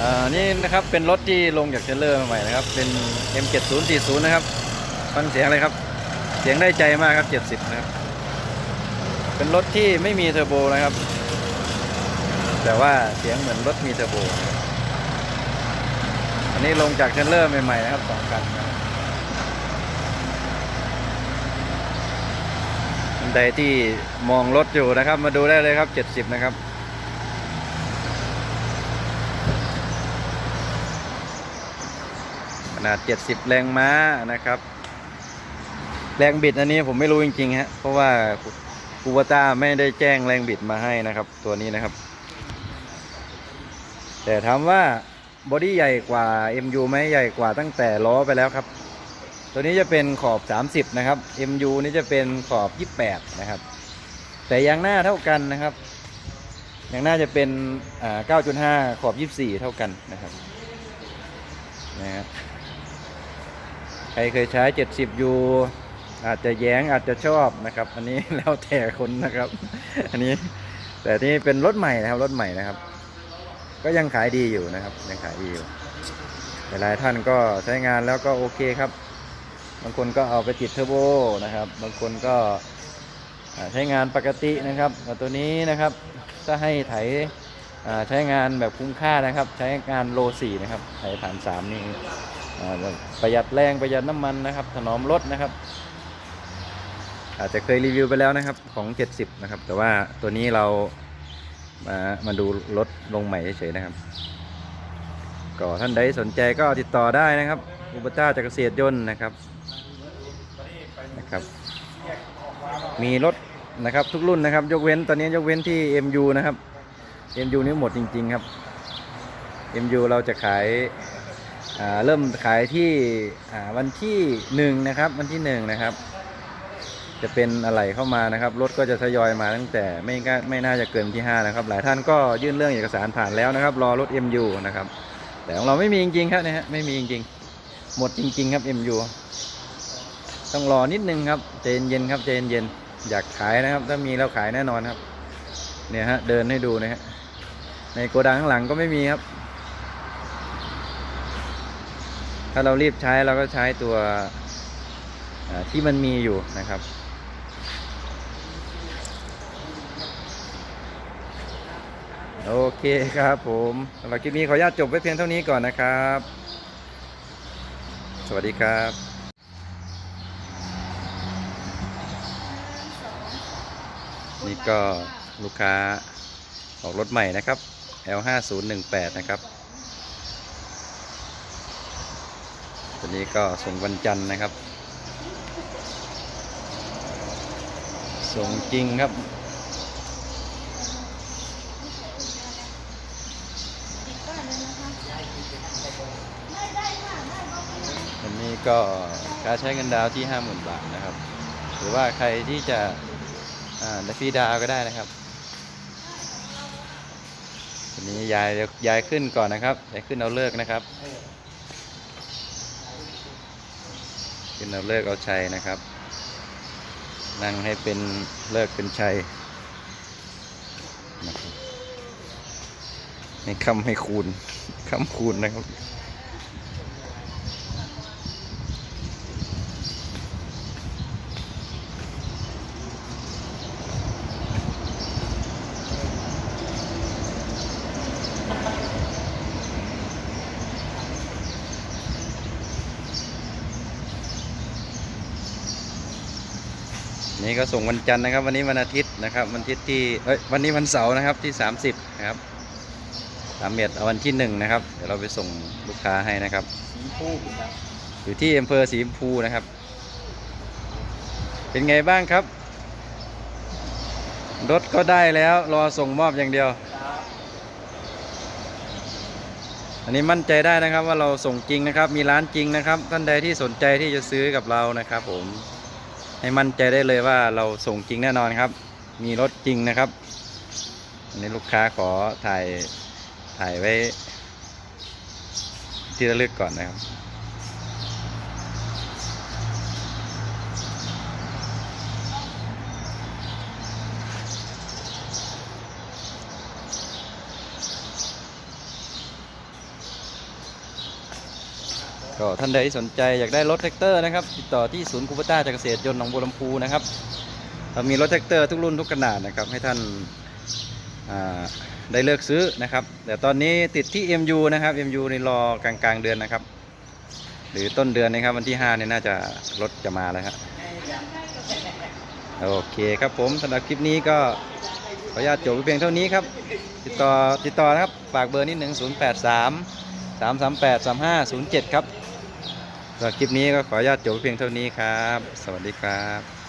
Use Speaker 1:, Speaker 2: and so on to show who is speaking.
Speaker 1: อ่านี่นะครับเป็นรถที่ลงจากเทเลอร์ใหม่นะครับ เป็น M7040 นะครับฟังเสียงเลยครับ เสียงได้ใจมากครับ 70 นะครับ เป็นรถที่ไม่มีเทอร์โบนะครับ แต่ว่าเสียงเหมือนรถมีเทอร์โบ อันนี้ลงจากเทเลอร์ใหม่ๆนะครับสองคันคนใดที่มองรถอยู่นะครับ มาดูได้เลยครับ 70 นะครับ นาด 70 แรงม้านะครับ แรงบิดอันนี้ผมไม่รู้จริงๆฮะเพราะว่าคูวต้าไม่ได้แจ้งแรงบิดมาให้นะครับ ตัวนี้นะครับ แต่ถามว่าบอดี้ใหญ่กว่า MU ไหมใหญ่กว่าตั้งแต่ล้อไปแล้วครับ ตัวนี้จะเป็นขอบ 30 นะครับ MU นี่จะเป็นขอบ 28 นะครับ แต่ยางหน้าเท่ากันนะครับยางหน้าจะเป็นอ่า9.5 ขอบ 24 เท่ากันนะครับนะครับ ใครเคยใช้ 70ยูอาจจะแย้งอาจจะชอบนะครับ อันนี้แล้วแต่คนนะครับ อันนี้แต่นี่เป็นรถใหม่นะครับรถใหม่นะครับ ก็ยังขายดีอยู่นะครับยังขายดีอยู่หลายท่านก็ใช้งานแล้วก็โอเคครับ บางคนก็เอาไปติดเทอร์โบนะครับ บางคนก็ใช้งานปกตินะครับตัวนี้นะครับถ้าให้ไถใช้งานแบบคุ้มค่านะครับ ใช้งานโลสี่นะครับไถฐานสามนี่ ประหยัดแรงประหยัดน้ำมันนะครับ ถนอมรถนะครับ อาจจะเคยรีวิวไปแล้วนะครับของ 70 นะครับ แต่ว่าตัวนี้เรามามาดูรถลงใหม่เฉยๆนะครับ ก็ท่านใดสนใจก็ติดต่อได้นะครับ อุปต้าจากเกษตรยนต์นะครับนะครับ มีรถนะครับทุกรุ่นนะครับ ยกเว้นตอนนี้ยกเว้นที่ MU นะครับ MU นี่หมดจริง ๆ ครับ MU เราจะขาย เริ่มขายที่วันที่หนึ่งนะครับ วันที่หนึ่งนะครับ จะเป็นอะไรเข้ามานะครับรถก็จะทยอยมาตั้งแต่ไม่ก็ไม่น่าจะเกินที่ห้านะครับ หลายท่านก็ยื่นเรื่องเอกสารผ่านแล้วนะครับ รอรถ MU นะครับ แต่ของเราไม่มีจริงๆครับนะฮะไม่มีจริงๆ หมดจริง ๆ ครับ MU ต้องรอนิดนึงครับใจเย็นๆครับใจเย็นๆอยากขายนะครับ ถ้ามีแล้วขายแน่นอนครับ เนี่ยฮะเดินให้ดูนะฮะในโกดังข้างหลังก็ไม่มีครับ ถ้าเรารีบใช้เราก็ใช้ตัวที่มันมีอยู่นะครับ โอเคครับผมสำหรับคลิปนี้ขออนุญาตจบไว้เพียงเท่านี้ก่อนนะครับ สวัสดีครับนี่ก็ลูกค้าออกรถใหม่นะครับ L5018 นะครับ ตัวนี้ก็ส่งวันจันทร์นะครับ ส่งจริงครับ อันนี้ก็การใช้เงินดาวที่50,000บาทนะครับ หรือว่าใครที่จะอ่าฟรีดาวก็ได้นะครับอันนี้ยายยายขึ้นก่อนนะครับยายขึ้นเอาเลิกนะครับ เป็นเอาเลิกเอาชัยนะครับ นั่งให้เป็นเลิกเป็นชัยนะครับให้คำให้คูณคำคูณนะครับ นี่ก็ส่งวันจันทร์นะครับ วันนี้วันอาทิตย์นะครับ วันอาทิตย์ที่เอ้ยวันนี้วันเสาร์นะครับที่ 30นะครับสามเอ็ดวันที่หนึ่งนะครับเดี๋ยวเราไปส่งลูกค้าให้นะครับ
Speaker 2: สีฟู
Speaker 1: อยู่ที่อำเภอสีชมพูนะครับ เป็นไงบ้างครับ รถก็ได้แล้วรอส่งมอบอย่างเดียว อันนี้มั่นใจได้นะครับว่าเราส่งจริงนะครับ มีร้านจริงนะครับ ท่านใดที่สนใจที่จะซื้อกับเรานะครับผม ให้มั่นใจได้เลยว่าเราส่งจริงแน่นอนครับ มีรถจริงนะครับอันนี้ลูกค้าขอถ่ายถ่ายไว้ ที่ระลึกก่อนนะครับ ก็ท่านใดที่สนใจอยากได้รถแท็กเตอร์นะครับติดต่อที่ศูนย์คูปต้าจากเกษตรยนต์หนองบัวลำพูนะครับเรามีรถแท็กเตอร์ทุกรุ่นทุกขนาดนะครับให้ท่านาได้เลือกซื้อนะครับแต่ตอนนี้ติดที่ MU นะครับ MU ในรอกลางกลางเดือนนะครับ หรือต้นเดือนนะครับวันที่5เนี่ยน่าจะรถจะมาแล้วครับโอเคครับผมสำหรับคลิปนี้ก็ขออนุญาตจบไว้เพียงเท่านี้ครับ ติดต่อติดต่อนะครับฝากเบอร์นิดหนึ่ง0 8 3 3 3 8 3 5 0 7 ครับสำหรับ คลิปนี้ก็ขออนุญาตจบเพียงเท่านี้ครับ สวัสดีครับ